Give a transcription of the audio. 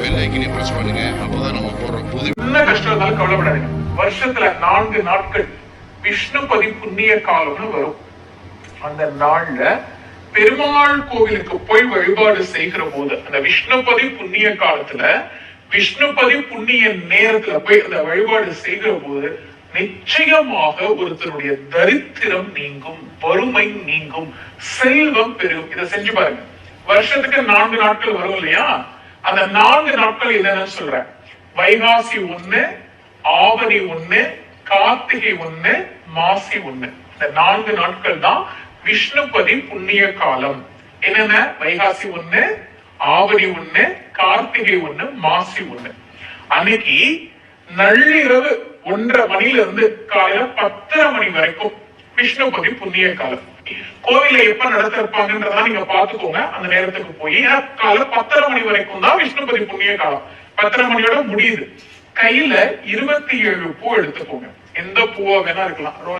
Bell ஐக்கனை press பண்ணுங்க. அப்பதான் நம்ம போடுற புது என்ன கஷ்டம் இருந்தாலும் கவலைப்படாதீங்க. வருஷத்துல நான்கு நாட்கள் விஷ்ணுபதி புண்ணிய காலம்னு வரும். அந்த நாள்ல பெருமாள் கோவிலுக்கு போய் வழிபாடு செய்கிற போது அந்த விஷ்ணுபதி புண்ணிய காலத்துல விஷ்ணுபதி புண்ணிய நேரத்துல போய் அந்த வழிபாடு செய்கிற போது நிச்சயமாக ஒருத்தருடைய தரித்திரம் நீங்கும் வறுமை நீங்கும் செல்வம் பெருகும். இதை செஞ்சு பாருங்க. வருஷத்துக்கு நான்கு நாட்கள் வரும் இல்லையா? அந்த நான்கு நாட்கள் என்னன்னு சொல்றேன். வைகாசி ஒண்ணு ஆவணி ஒண்ணு கார்த்திகை ஒண்ணு மாசி ஒண்ணு. இந்த நான்கு நாட்கள் தான் விஷ்ணுபதி புண்ணிய காலம். என்னென்ன? வைகாசி ஒண்ணு ஆவணி ஒண்ணு கார்த்திகை ஒண்ணு மாசி ஒண்ணு. அன்னைக்கு நள்ளிரவு ஒன்றரை மணில இருந்து காலையில பத்தரை மணி வரைக்கும் விஷ்ணுபதி புண்ணிய காலம். கோவில எப்ப நடத்திருப்பாங்கன்றதா நீங்க பாத்துக்கோங்க அந்த நேரத்துக்கு போய் ஏன்னா காலைல பத்தரை மணி வரைக்கும் தான் விஷ்ணுபதி புண்ணிய காலம். பத்தரை மணியோட முடியுது. கையில இருபத்தி ஏழு பூ எடுத்துக்கோங்க. எந்த பூவா வேணா இருக்கலாம்.